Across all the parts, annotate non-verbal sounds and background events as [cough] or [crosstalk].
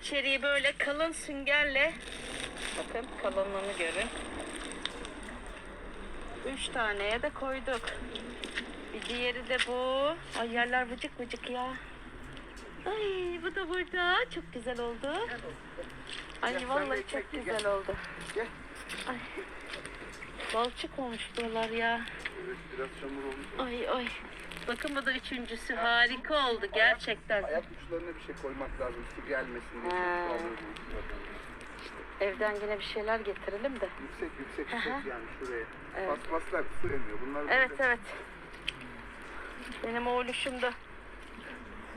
içeriği böyle kalın süngerle bakın kalınlığını görün. Üç taneye de koyduk. Bir diğeri de bu. Ay yerler vıcık vıcık ya. Ay bu da burada. Çok güzel oldu. Ay vallahi çok güzel oldu. Ay. Balçık olmuş buralar ya. Evet, biraz çamur olmuş. Ay ay. Bakın bu da üçüncüsü. Harika oldu gerçekten. Ayak uçlarına bir şey koymak lazım. Su gelmesin diye. Ha. Evden yine bir şeyler getirelim de. Yüksek yüksek Aha. yüksek yani şuraya. Evet. Paspaslar su emiyor. Bunlar Evet böyle- evet. Benim oğluşum da.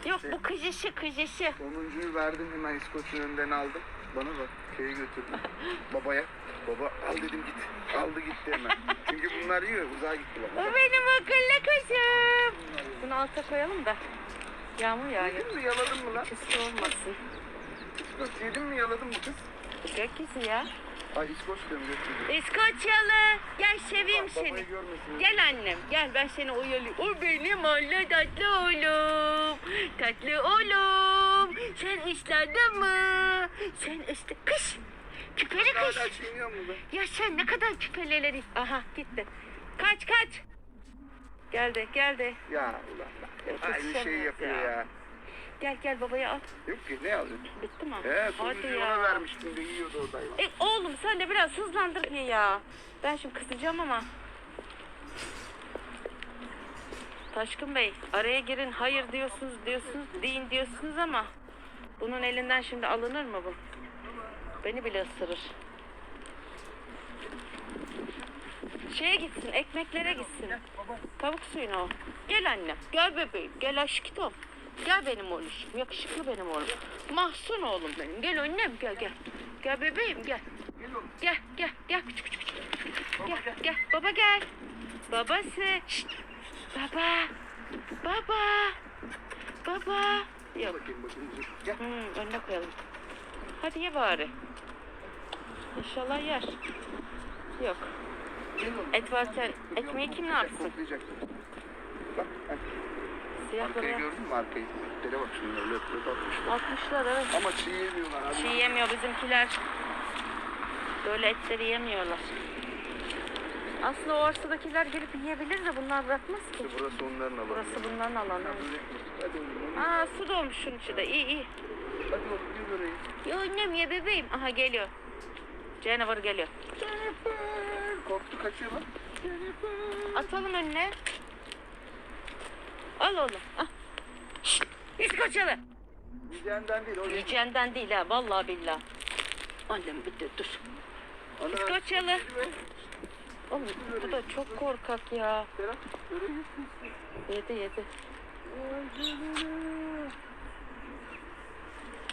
Yok bu kıcışı kıcışı. Sonuncuyu verdim hemen İskoç'un önünden aldım. Bana bak şeye götürdüm. [laughs] Babaya. Baba al dedim git. Aldı gitti hemen. Çünkü bunlar yiyor. Uzağa gitti O baba. benim akıllı kızım. Bunu alta koyalım da. Yağmur yağıyor. Yedin mi yaladın mı lan? Kısı olmasın. İskoç yedin mi yaladın mı kız? Gökyüzü ya. Ay İskoç diyorum götürdüm. İskoçyalı. Gel seveyim seni. Babayı görmesin. Gel annem gel ben seni oyalayayım. O benim Allah tatlı oğlum. Tatlı oğlum. Sen ısladın mı? Sen ısladın. Kış. Küpeli kış. Ya sen ne kadar küpeleleri. Aha gitti. Kaç kaç. Geldi geldi. Ya ulan. Yok, Aynı şeyi yapıyor ya. ya. Gel gel babaya al. Yok ki ne alıyorsun? Bitti mi? He Hadi ya. ona vermiştim de yiyordu orada E, de biraz hızlandır ya. Ben şimdi kızacağım ama. Taşkın Bey araya girin hayır diyorsunuz diyorsunuz deyin diyorsunuz ama bunun elinden şimdi alınır mı bu? Beni bile ısırır. Şeye gitsin ekmeklere gitsin. Tavuk suyuna o. Gel annem gel bebeğim gel aşkım. Gel benim oğlum yakışıklı benim oğlum. Mahsun oğlum benim gel annem gel gel. Gel bebeğim gel. Gel oğlum. Gel gel gel küçük küçük. küçük. Gel gel baba gel. Babası. Şşt. Baba. Baba. Baba. Yok. bakayım bakayım. Gel. Hmm, önüne koyalım. Hadi ye bari. İnşallah yer. Yok. Et varsa ekmeği kim ne yapsın? Bak. bak. Siyah Arkayı buraya. gördün mü arkayı? Tere bak şunları öyle öyle atmışlar. Atmışlar evet. Ama çiğ yemiyorlar abi. Çiğ yemiyor bizimkiler. Böyle etleri yemiyorlar. Aslında o arsadakiler gelip yiyebilir de bunlar bırakmaz ki. İşte burası onların alanı. Burası bunların alanı. Aa su dolmuş şunun içinde. İyi iyi. Hadi oğlum orayı. Ya annem ya bebeğim. Aha geliyor. Canavar geliyor. Jennifer. Korktu kaçıyor lan. Jennifer. Atalım önüne. Al oğlum. Ah. Şşt. İskoçyalı. Yiyeceğinden değil. Yiyeceğinden değil ha. Vallahi billah. Annem bir de dur. İskoçyalı. Oğlum bu da çok korkak ya. Yedi yedi.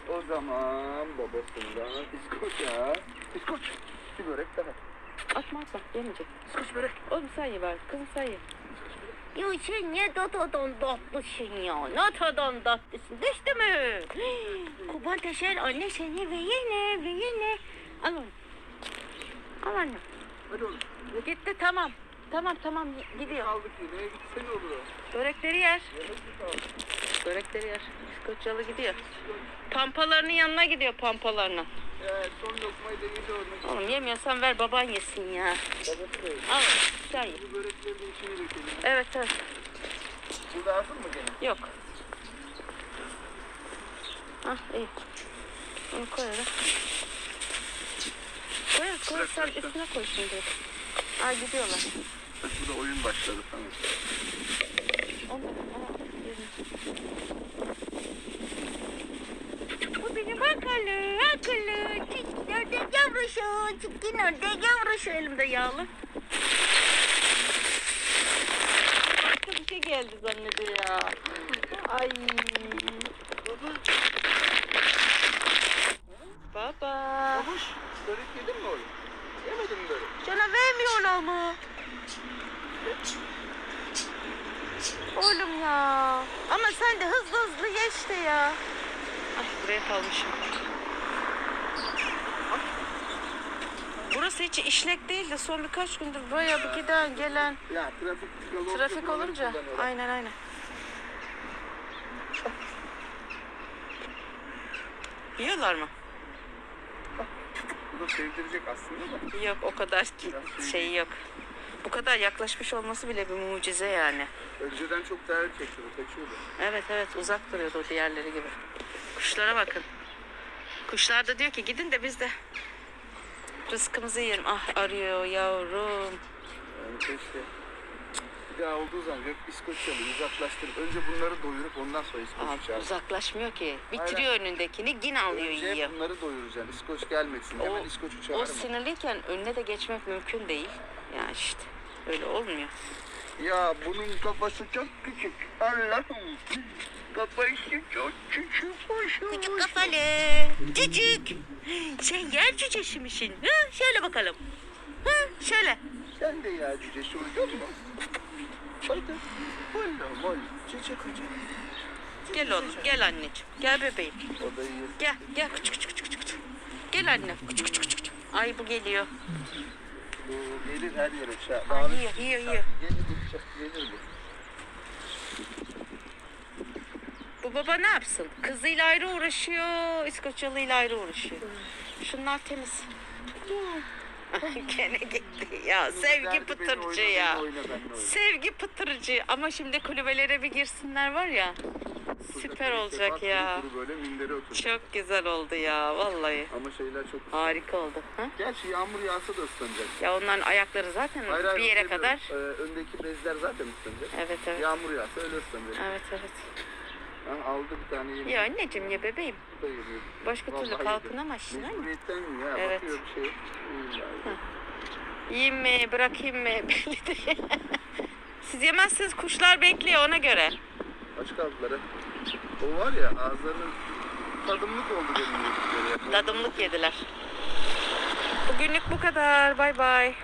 O zaman babasından İskoç'a. İskoç. Bir börek daha. Atma atma. Yemeyecek. İskoç börek. Oğlum sen ye bari. Kızım sen ye. Ya sen ne tatadan tatlısın ya. Ne tatadan tatlısın. Düştü mü? [gasps] Kuban teşer anne seni ve yine ve yine. Al onu. Al anne. Hadi oğlum. Gitti tamam. Tamam tamam gidiyor. Kaldık yine. Gitse ne olur? Börekleri yer. Börekleri yer. İskoçyalı gidiyor. Pampalarının yanına gidiyor pampalarına. Evet, son lokmayı da yedi orada. Oğlum yemiyorsan ver baban yesin ya. Babası da yedi. Al sen ye. Bu börekleri de içine dökelim. Evet evet. Burada hazır mı gene? Yok. Ah iyi. Onu koy öyle. Koy koy sen üstüne koy şimdi. Ay gidiyorlar. Bak burada oyun başladı sana. Onu Bu benim akıllı, akıllı. Çikin ördek yavrusu, çikin ördek yavrusu. Elimde yağlı. Başka bir şey geldi zannediyor ya. Ay. Baba. Babuş, börek yedin mi oğlum? Yemedin mi börek? Sana vermiyorlar mı? Oğlum ya. Ama sen de hızlı hızlı ye işte ya. Ay buraya kalmışım. Burası hiç işlek değil de son birkaç gündür buraya bir giden gelen Ya trafik yolu trafik olunca. Aynen aynen. Yiyorlar mı? Bu da sevdirecek aslında da. Yok o kadar ki şey yok. Bu kadar yaklaşmış olması bile bir mucize yani. Önceden çok değer çekiyordu, kaçıyordu. Evet evet uzak duruyordu o diğerleri gibi. Kuşlara bakın. Kuşlar da diyor ki gidin de biz de rızkımızı yiyelim. Ah arıyor yavrum. Yani keşke. Daha olduğu zaman gök İskoçyalı uzaklaştırıp önce bunları doyurup ondan sonra İskoç çağır. uzaklaşmıyor ki. Bitiriyor önündekini yine alıyor Önce yiyor. bunları doyuracaksın. İskoç gelmesin. Hemen İskoç'u o çağırma. sinirliyken önüne de geçmek mümkün değil. Ya işte öyle olmuyor. Ya bunun kafası çok küçük. Allah'ım. Kafası çok küçük. Küçük kafalı. Cücük. Sen yer cücesi misin? Şöyle bakalım. Ha, şöyle. Sen de ya cücesi uyuyor mu? Hadi. Valla valla. Çiçek hoca. Gel oğlum gel anneciğim. Gel bebeğim. Gel gel küçük küçük küçük küçük. Gel anne küçük küçük küçük. Ay bu geliyor. Bu gelir her yere. Ay, yiyor yiyor yiyor. Gelir gidecek. Gelir bu. Bu baba ne yapsın? Kızıyla ayrı uğraşıyor, İskoçyalıyla ayrı uğraşıyor. Şunlar temiz. [laughs] Gene gitti ya. Sevgi pıtırcı ya. Sevgi pıtırcı. Ama şimdi kulübelere bir girsinler var ya. Süper olacak ya. Çok güzel oldu ya vallahi. Ama şeyler çok Harika oldu. Ha? Gerçi yağmur yağsa da ıslanacak. Ya onların ayakları zaten Hayır, hayır, bir yere demiyorum. kadar. Ee, öndeki bezler zaten ıslanacak. Evet evet. Yağmur yağsa öyle ıslanacak. Evet evet. Ha, aldı bir tane yeni. Ya anneciğim ya bebeğim. Başka türlü Vallahi kalkınamazsın yedi. anne. Mecburiyetten ya? Evet. Bakıyor bir şey. Yiyeyim mi, bırakayım mı? [laughs] Belli değil. Siz yemezseniz kuşlar bekliyor ona göre. Aç kaldılar ha. O var ya ağızlarının tadımlık oldu benim yedikleri. Dadımlık yediler. Bugünlük bu kadar. Bay bay.